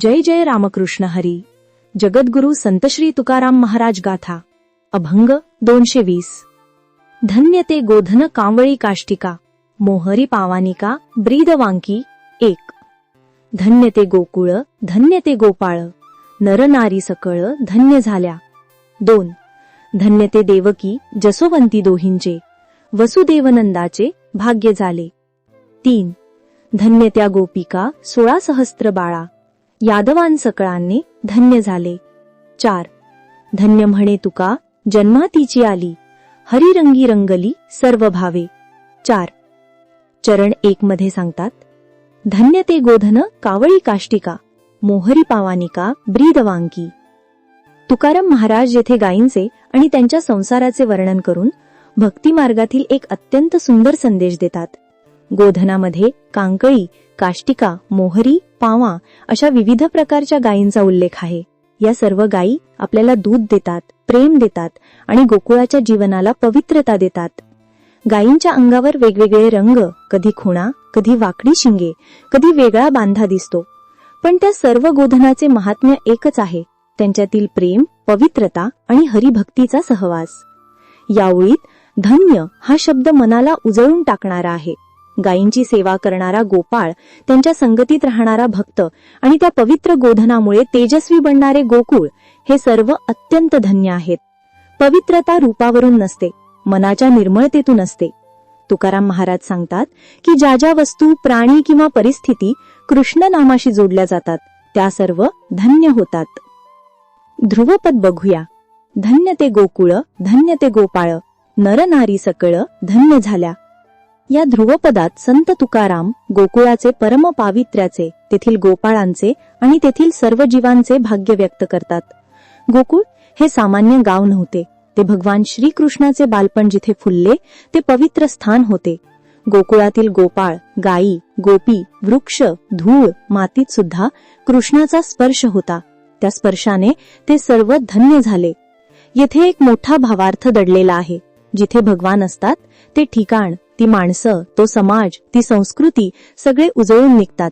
जय जय रामकृष्ण हरी. जगद्गुरु संत श्री तुकाराम महाराज गाथा. अभंग दोनशे वीस धन्य ते गोधन कांवळी काष्टिका. मोहरी पावानिका ब्रीद वांकी एक. धन्य ते गोकुळ धन्य ते गोपाळ. नरनारी सकळ धन्य झाल्या. दोन. धन्य ते देवकी जसोवंती दोहींचे. वसुदेवनंदाचे भाग्य झाले. तीन. धन्य त्या गोपिका सोळा सहस्त्र बाळा. यादवान सकळांनी धन्य झाले. चार. धन्य म्हणे तुका जन्मातीची आली. हरिरंगी रंगली सर्व भावे चार. चरण एक मध्ये सांगतात धन्य ते गोधन कावळी काष्टिका मोहरी पावानिका ब्रीदवांकी. तुकाराम महाराज येथे गायींचे आणि त्यांच्या संसाराचे वर्णन करून भक्ती मार्गातील एक अत्यंत सुंदर संदेश देतात. गोधनामध्ये कांकळी काष्टिका मोहरी पावा अशा विविध प्रकारच्या गायींचा उल्लेख आहे. या सर्व गायी आपल्याला दूध देतात प्रेम देतात आणि गोकुळाच्या जीवनाला पवित्रता देतात. गायींच्या अंगावर वेगवेगळे रंग कधी खुणा कधी वाकडी शिंगे कधी वेगळा बांधा दिसतो. पण त्या सर्व गोधनाचे महात्म्य एकच आहे त्यांच्यातील प्रेम पवित्रता आणि हरिभक्तीचा सहवास. या ओळीत धन्य हा शब्द मनाला उजळून टाकणारा आहे. गायींची सेवा करणारा गोपाळ त्यांच्या संगतीत राहणारा भक्त आणि त्या पवित्र गोधनामुळे तेजस्वी बनणारे गोकुळ हे सर्व अत्यंत धन्य आहेत. पवित्रता रूपावरून नसते मनाच्या निर्मळतेतून असते. तुकाराम महाराज सांगतात की ज्या ज्या वस्तू प्राणी किंवा परिस्थिती कृष्ण नामाशी जोडल्या जातात त्या सर्व धन्य होतात. ध्रुवपद बघूया. धन्य ते गोकुळ धन्य ते गोपाळ नर नारी सकळ धन्य झाल्या. या ध्रुवपदात संत तुकाराम गोकुळाचे परम पावित्र्याचे तेथील गोपाळांचे आणि तेथील सर्व जीवांचे भाग्य व्यक्त करतात. गोकुळ हे सामान्य गाव नव्हते. ते भगवान श्रीकृष्णाचे बालपण जिथे फुलले ते पवित्र स्थान होते. गोकुळातील गोपाळ गायी गोपी वृक्ष धूळ मातीत सुद्धा कृष्णाचा स्पर्श होता. त्या स्पर्शाने ते सर्व धन्य झाले. येथे एक मोठा भावार्थ दडलेला आहे. जिथे भगवान असतात ते ठिकाण ती माणसं तो समाज ती संस्कृती सगळे उजळून निघतात.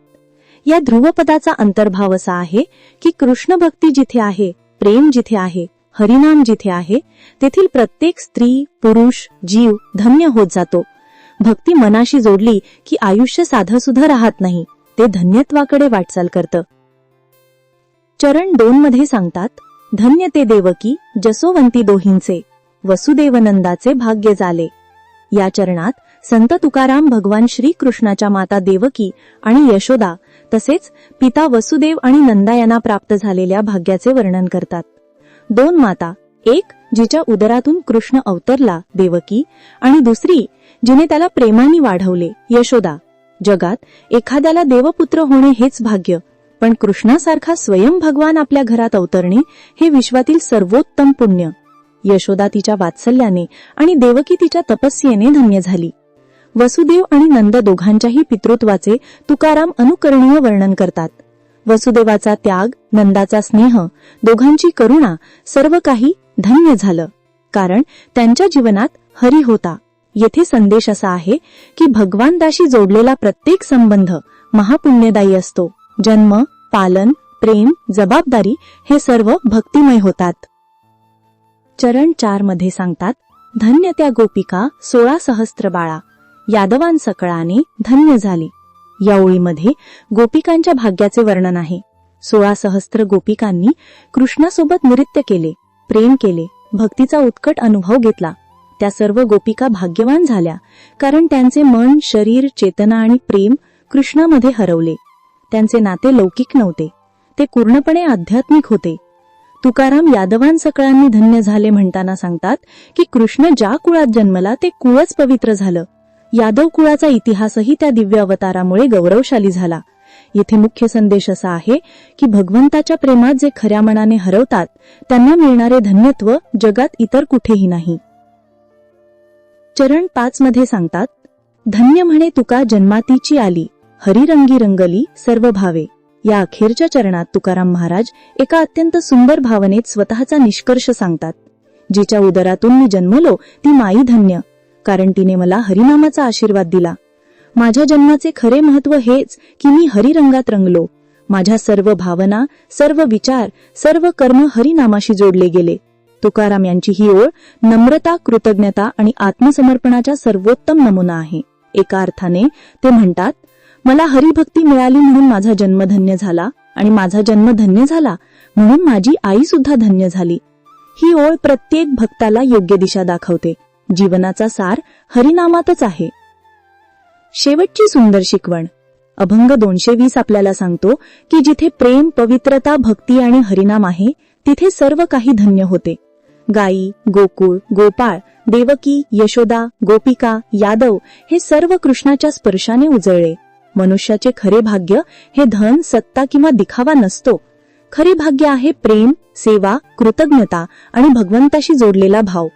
या ध्रुवपदाचा अंतर्भाव असा आहे की कृष्ण भक्ती जिथे आहे प्रेम जिथे आहे हरिनाम जिथे आहे तेथील प्रत्येक स्त्री पुरुष जीव धन्य होत जातो. भक्ती मनाशी जोडली की आयुष्य साधं सुद्धा राहत नाही ते धन्यत्वाकडे वाटचाल करतं. चरण दोन मध्ये सांगतात धन्य ते देवकी जसोवंती दोहींचे वसुदेवनंदाचे भाग्य झाले या चरणात संत तुकाराम भगवान श्रीकृष्णाच्या माता देवकी आणि यशोदा तसेच पिता वसुदेव आणि नंदा यांना प्राप्त झालेल्या भाग्याचे वर्णन करतात. दोन माता एक जिच्या उदरातून कृष्ण अवतरला देवकी आणि दुसरी जिने त्याला प्रेमाने वाढवले यशोदा. जगात एखाद्याला देवपुत्र होणे हेच भाग्य पण कृष्णासारखा स्वयं भगवान आपल्या घरात अवतरणे हे विश्वातील सर्वोत्तम पुण्य. यशोदा तिच्या वात्सल्याने आणि देवकी तिच्या तपस्येने धन्य झाली. वसुदेव आणि नंद दोघांच्याही पितृत्वाचे तुकाराम अनुकरणीय वर्णन करतात. वसुदेवाचा त्याग नंदाचा स्नेह दोघांची करुणा सर्व काही धन्य झालं. कारण त्यांच्या जीवनात हरी होता. येथे संदेश असा आहे की भगवानदाशी जोडलेला प्रत्येक संबंध महापुण्यदायी असतो. जन्म पालन प्रेम जबाबदारी हे सर्व भक्तिमय होतात. चरण चारमध्ये सांगतात धन्य त्या गोपिका सोळा सहस्त्र बाळा. यादवान सकळाने धन्य झाले. या ओळीमध्ये गोपिकांच्या भाग्याचे वर्णन आहे. सोळा सहस्त्र गोपिकांनी कृष्णासोबत नृत्य केले प्रेम केले भक्तीचा उत्कट अनुभव घेतला. त्या सर्व गोपिका भाग्यवान झाल्या कारण त्यांचे मन शरीर चेतना आणि प्रेम कृष्णामध्ये हरवले. त्यांचे नाते लौकिक नव्हते ते पूर्णपणे आध्यात्मिक होते. तुकाराम यादवान सकळांनी धन्य झाले म्हणताना सांगतात की कृष्ण ज्या कुळात जन्मला ते कुळच पवित्र झालं. यादव कुळाचा इतिहासही त्या दिव्य अवतारामुळे गौरवशाली झाला. येथे मुख्य संदेश असा आहे की भगवंताच्या प्रेमात जे खऱ्या मनाने हरवतात त्यांना मिळणारे धन्यत्व जगात इतर कुठेही नाही. चरण पाच मध्ये सांगतात धन्य म्हणे तुका जन्मातीची आली हरिरंगी रंगली सर्व भावे. या अखेरच्या चरणात तुकाराम महाराज एका अत्यंत सुंदर भावनेत स्वतःचा निष्कर्ष सांगतात. जिच्या उदरातून मी जन्मलो ती माई धन्य. कारण तिने मला हरिनामाचा आशीर्वाद दिला. माझ्या जन्माचे खरे महत्त्व हेच की मी हरिरंगात रंगलो. माझ्या सर्व भावना सर्व विचार सर्व कर्म हरिनामाशी जोडले गेले. तुकाराम यांची ही ओळ नम्रता कृतज्ञता आणि आत्मसमर्पणाचा सर्वोत्तम नमुना आहे. एका अर्थाने ते म्हणतात मला हरिभक्ती मिळाली म्हणून माझा जन्म धन्य झाला आणि माझा जन्म धन्य झाला म्हणून माझी आई सुद्धा धन्य झाली. ही ओळ प्रत्येक भक्ताला योग्य दिशा दाखवते. जीवनाचा सार हरिनामातच आहे. शेवटची सुंदर शिकवण. अभंग दोनशे वीस आपल्याला सांगतो की जिथे प्रेम पवित्रता भक्ती आणि हरिनाम आहे तिथे सर्व काही धन्य होते. गायी गोकुळ गोपाळ देवकी यशोदा गोपिका यादव हे सर्व कृष्णाच्या स्पर्शाने उजळले. मनुष्याचे खरे भाग्य हे धन सत्ता किंवा दिखावा नसतो. खरे भाग्य आहे प्रेम सेवा कृतज्ञता आणि भगवंताशी जोडलेला भाव.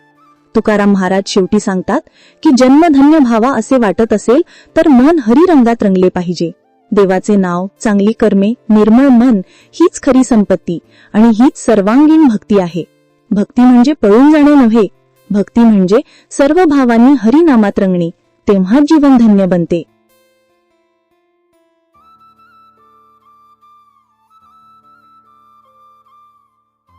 तुकाराम महाराज शेवटी सांगतात की जन्मधन्य भावा असे वाटत असेल तर मन हरिरंगात रंगले पाहिजे. देवाचे नाव चांगली कर्मे निर्मळ मन हीच खरी संपत्ती आणि हीच सर्वांगीण भक्ती आहे. भक्ती म्हणजे पळून जाणे नव्हे. भक्ती म्हणजे सर्व भावांनी हरिनामात रंगणे तेव्हा जीवन धन्य बनते.